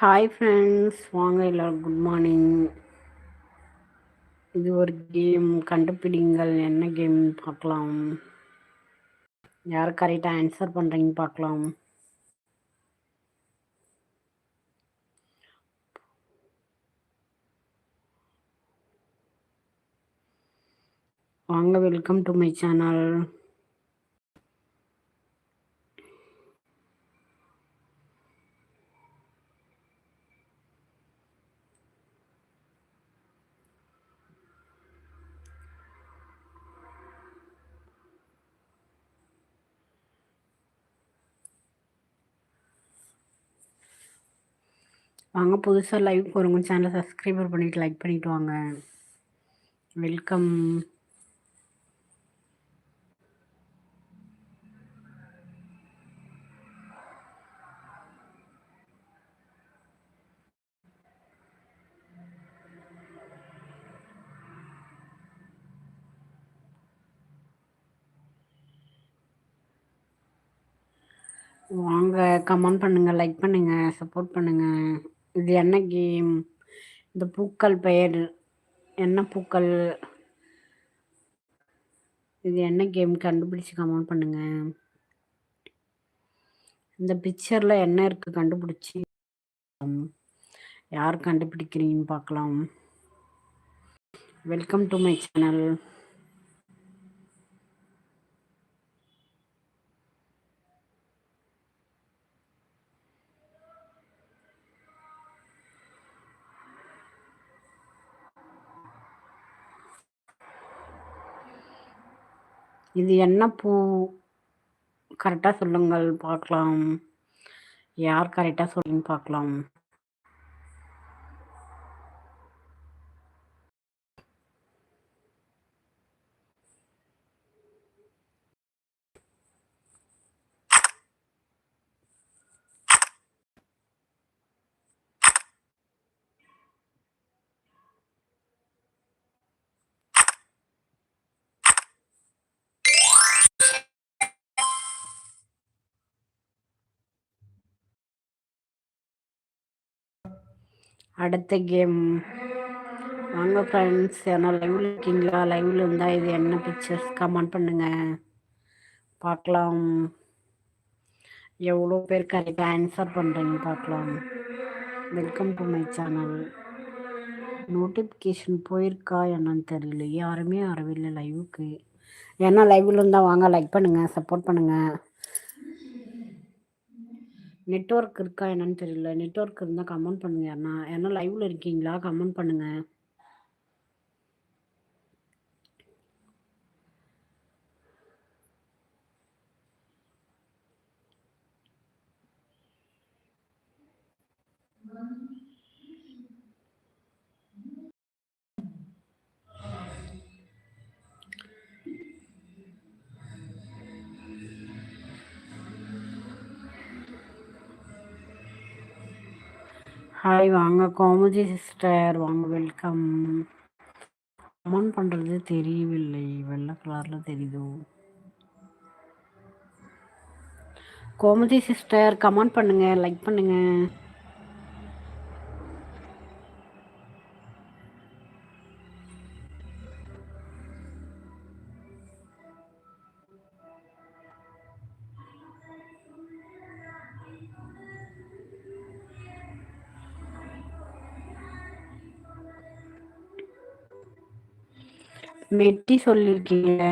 Hi friends வாங்க எல்லோரும் good morning இது ஒரு கேம் கண்டுபிடிங்கள் என்ன கேம் பார்க்கலாம். யார் கரெக்டாக ஆன்சர் பண்ணுறீங்கன்னு பார்க்கலாம். வாங்க வெல்கம் டு மை சேனல் வாங்க புதுசாக லைவ் போகிறவங்க சேனலை சப்ஸ்கிரைபர் பண்ணிவிட்டு லைக் பண்ணிவிட்டு வாங்க. வெல்கம் வாங்க கமெண்ட் பண்ணுங்கள் லைக் பண்ணுங்கள் சப்போர்ட் பண்ணுங்கள் இது என்ன கேம் இந்த பூக்கள் பெயர் என்ன பூக்கள்? இது என்ன கேம் கண்டுபிடிச்சு கமெண்ட் பண்ணுங்கள் இந்த பிக்சரில் என்ன இருக்குது கண்டுபிடிச்சி? யார் கண்டுபிடிக்கிறீங்கன்னு பார்க்கலாம். வெல்கம் டு மை சேனல் இது என்ன பூ? கரெக்டாக சொல்லுங்கள் பார்க்கலாம். யார் கரெக்டாக சொல்லுங்க பார்க்கலாம். அடுத்த கேம். வாங்க ஃப்ரெண்ட்ஸ் ஏன்னா லைவில் இருக்கீங்களா? லைவில் இருந்தால் இது என்ன பிக்சர்ஸ் கமெண்ட் பண்ணுங்கள் பார்க்கலாம். எவ்வளோ பேர் கரெக்டாக ஆன்சர் பண்ணுறீங்க பார்க்கலாம். Welcome to my channel notification போயிருக்கா என்னன்னு தெரியல. யாருமே வரவில்லை லைவுக்கு ஏன்னா லைவில் இருந்தால் வாங்க லைக் பண்ணுங்கள் சப்போர்ட் பண்ணுங்கள் நெட்ஒர்க் இருக்கா என்னன்னு தெரியல. நெட்ஒர்க் இருந்தால் கமெண்ட் பண்ணுங்க யாருன்னா ஏன்னா லைவ்ல இருக்கீங்களா? கமெண்ட் பண்ணுங்க. ஹாய் வாங்க. கோமதி சிஸ்டர் வாங்க. வெல்கம் கமெண்ட் பண்ணுறது தெரியவில்லை. வெள்ளை கலரில் தெரியுதோ? கோமதி சிஸ்டர் கமெண்ட் பண்ணுங்கள் லைக் பண்ணுங்கள் மெட்டி சொல்லியிருக்கீங்க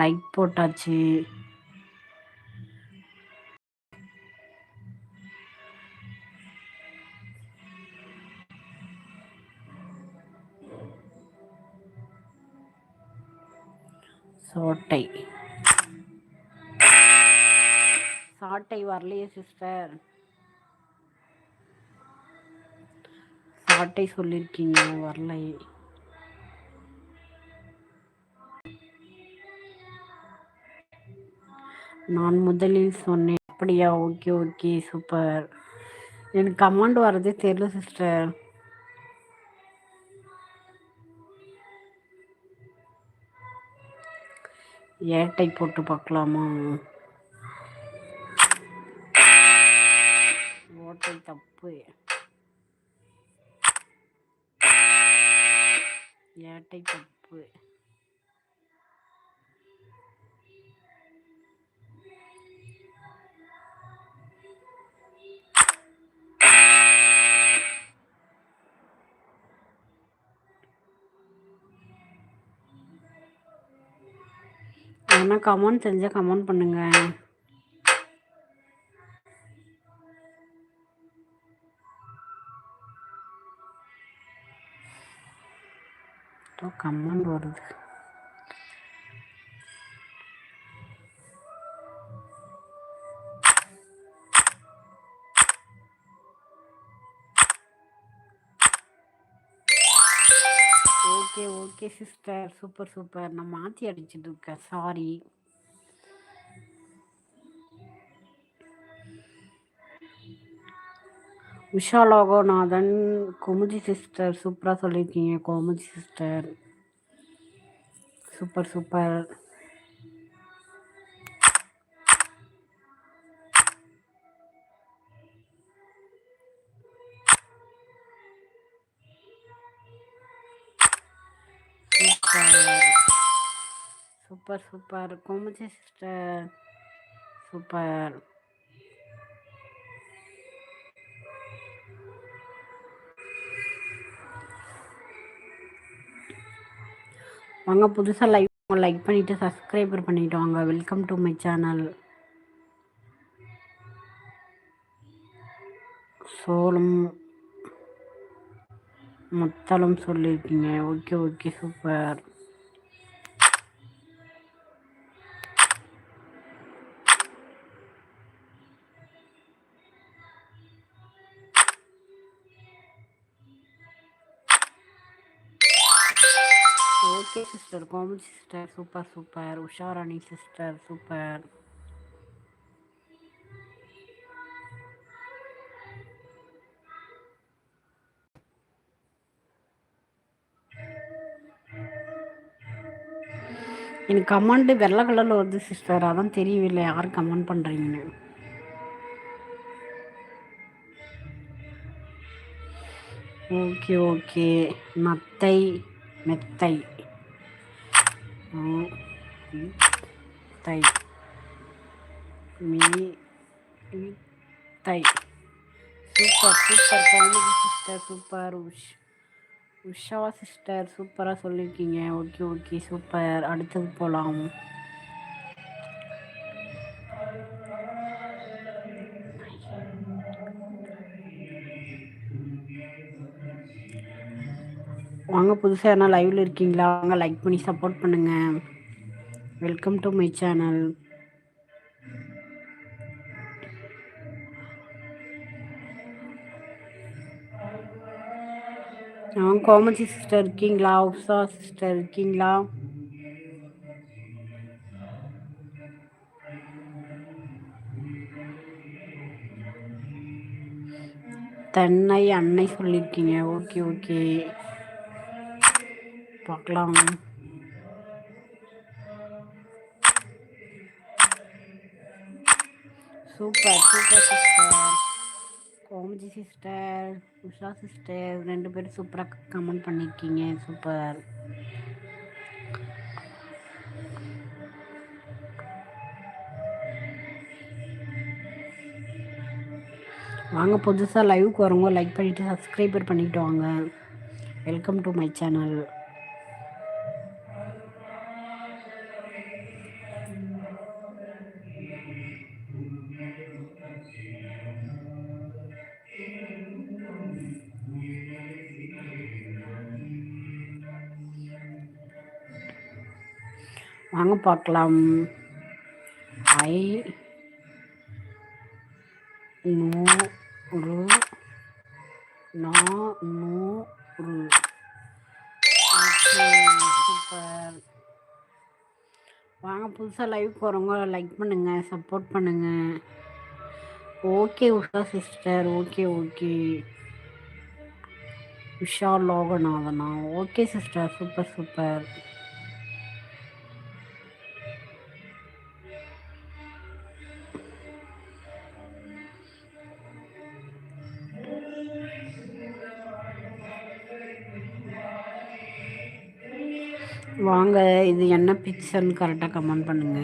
லைக் போட்டாச்சு. சோட்டை. சாட்டை வரலையே சிஸ்டர். சாட்டை சொல்லியிருக்கீங்க வரலை நான் முதலில் சொன்னேன். அப்படியா? Okay okay super. எனக்கு கமாண்ட் வரதே தெரியல சிஸ்டர். ஏட்டை போட்டு பார்க்கலாமா? ஓட்டை தப்பு. ஏட்டை தப்பு. ஆனால் கமெண்ட் தெரிஞ்சால் கமெண்ட் பண்ணுங்கள் கமெண்ட் வருது. ஓகே சிஸ்டர் சூப்பர் சூப்பர் நான் மாற்றி அடிச்சுட்டு இருக்கேன். சாரி உஷா லோகநாதன் கோமுதி சிஸ்டர் சூப்பராக சொல்லியிருக்கீங்க Gomathi sister super super super super Gomathi sister super வாங்க புதுசாக லைக் லைக் பண்ணிவிட்டு சப்ஸ்கிரைபர் பண்ணிவிட்டு வாங்க. வெல்கம் டு மை சேனல் சோளம் முத்தளம் சொல்லியிருக்கீங்க. Okay okay super Gomathi sister super super Usharani sister super எனக்கு கமெண்ட் வெள்ளை கலரில் வருது சிஸ்டர் அதான் தெரியவில்லை. யார் கமெண்ட் பண்ணுறீங்கன்னு ஓகே ஓகே. மத்தை மெத்தை. தை மீ தை super super comedy sister super உஷ் Usha sister சூப்பராக சொல்லியிருக்கீங்க ஓகே ஓகே சூப்பர் அடுத்தது போகலாம் வாங்க புதுசாக என்ன லைவில் இருக்கீங்களா? வாங்க லைக் பண்ணி சப்போர்ட் பண்ணுங்கள் வெல்கம் டு மை சேனல் அவங்க கோமதி சிஸ்டர் இருக்கீங்களா? உப்சா சிஸ்டர் இருக்கீங்களா? தென்னை அன்னை சொல்லியிருக்கீங்க. ஓகே ஓகே பார்க்கலாம். Super super sister Gomathi sister Usha sister ரெண்டு பேரும் சூப்பராக கமெண்ட் பண்ணியிருக்கீங்க சூப்பர் வாங்க புதுசாக லைவுக்கு வரவங்க லைக் பண்ணிவிட்டு சப்ஸ்கிரைபர் பண்ணிவிட்டு வாங்க. வெல்கம் டு மை சேனல் பார்க்கலாம். ஐ நூறு நானூறு ஓகே சூப்பர். வாங்க புதுசாக லைவ் போகிறவங்க லைக் பண்ணுங்கள் சப்போர்ட் பண்ணுங்கள் okay Usha sister okay okay. Usha லோகநாதனா. Okay sister super super. வாங்க இது என்ன பிக்சர்னு கரெக்டாக கமெண்ட் பண்ணுங்க.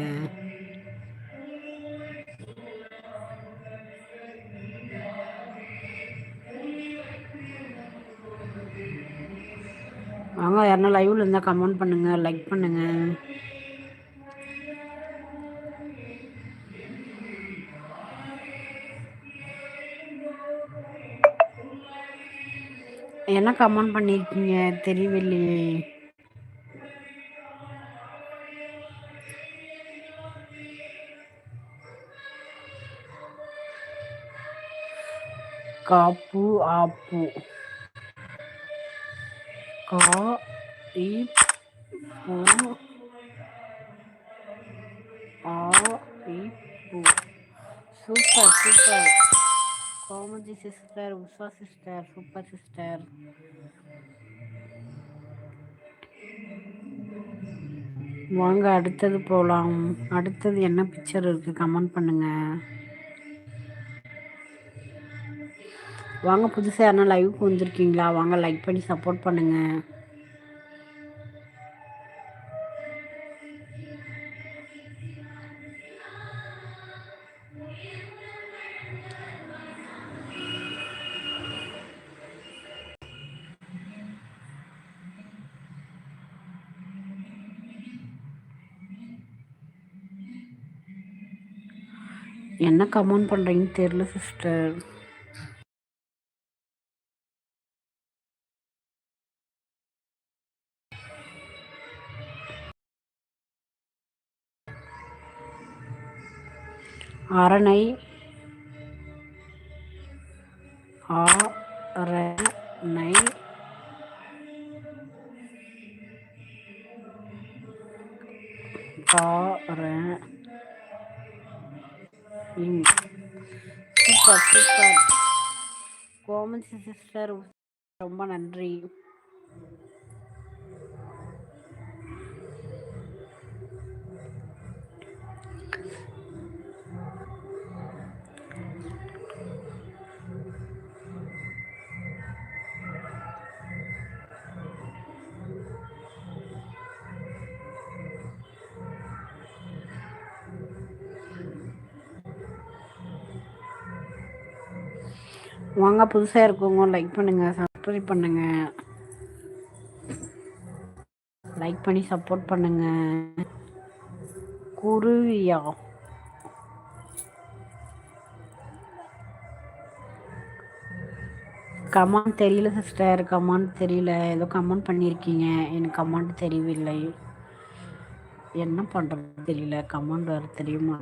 வாங்க யாருன்னா லைவ்ல இருந்தால் கமெண்ட் பண்ணுங்க லைக் பண்ணுங்க. என்ன கமெண்ட் பண்ணியிருக்கீங்க தெரியவில்லையே. காப்பு ஆப்பு. கா இ ஆ இ super super. Gomathi sister Usha sister super sister. வாங்க அடுத்தது போகலாம் அடுத்தது என்ன பிக்சர் இருக்குது கமெண்ட் பண்ணுங்கள் வாங்க புதுசாக யாருன்னா லைவுக்கு வந்திருக்கீங்களா? வாங்க லைக் பண்ணி சப்போர்ட் பண்ணுங்கள் என்ன கமெண்ட் பண்ணுறீங்கன்னு தெரில சிஸ்டர் அரணை ஆரணை சூப்பர் சூப்பர். கோமன் சிஸ்டர் ரொம்ப நன்றி. வாங்க புதுசாக இருக்கவங்க லைக் பண்ணுங்கள் சப்ஸ்கிரைப் பண்ணுங்கள் லைக் பண்ணி சப்போர்ட் பண்ணுங்கள் குருவியா? கமெண்ட் தெரியல சிஸ்டர் கமெண்ட் தெரியல. ஏதோ கமெண்ட் பண்ணியிருக்கீங்க எனக்கு கமெண்ட் தெரியவில்லை. என்ன பண்ணுறது தெரியல. கமெண்ட் வேறு தெரியுமா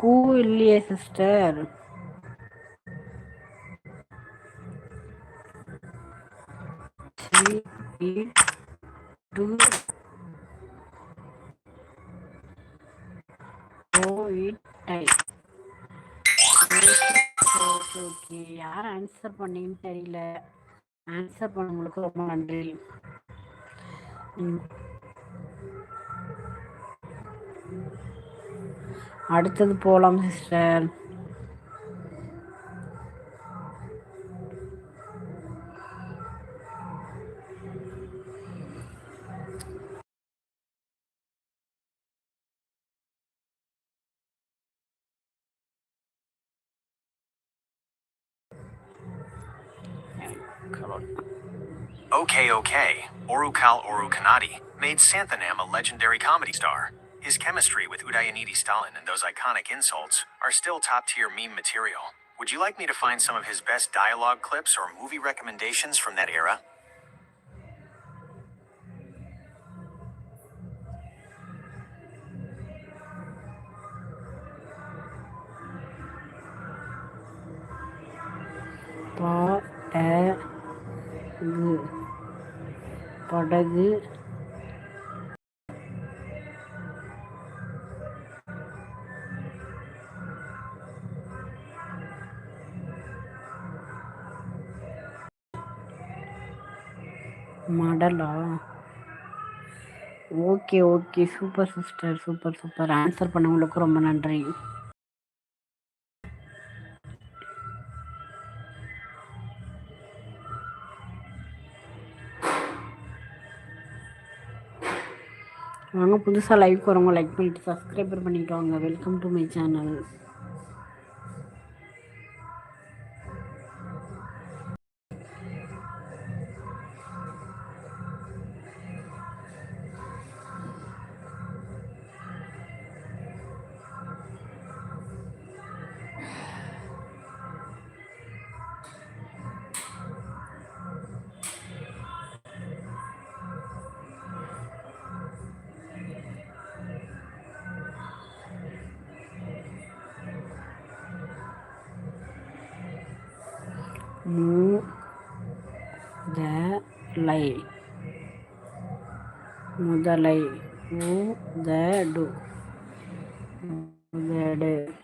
கூ இல்லையே சிஸ்டர். டூ ஓகே யார் ஆன்சர் பண்ணீங்கன்னு தெரியல. ஆன்சர் பண்ணவங்களுக்கு ரொம்ப நன்றி. அடுத்தது போகலாம் sister Okay, okay. Orukal Orukanadi made Santhanam a legendary comedy star. His chemistry with Udayanidi Stalin and those iconic insults are still top tier meme material. Would you like me to find some of his best dialogue clips or movie recommendations from that era? படகு மடலா? Okay okay super sister super super answer பண்ணவங்களுக்கு ரொம்ப நன்றி. வாங்க புதுசாக live வரவங்க like பண்ணிவிட்டு subscriber பண்ணிட்டு வாங்க வெல்கம் டு மை சேனல் முதலை. முதலை உதடு உதடு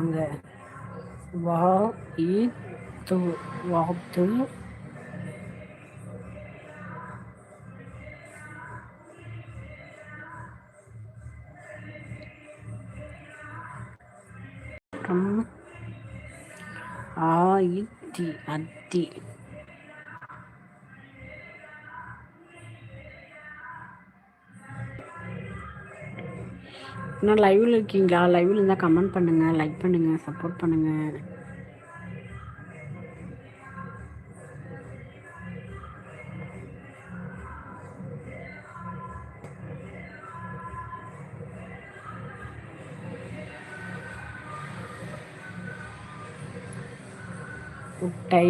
வாங்க வா து வாத்து ஆயித்தி அத்தி. என்ன லைவில் இருக்கீங்களா? லைவில் இருந்தால் கமெண்ட் பண்ணுங்கள் லைக் பண்ணுங்கள் சப்போர்ட் பண்ணுங்கள் குட்டை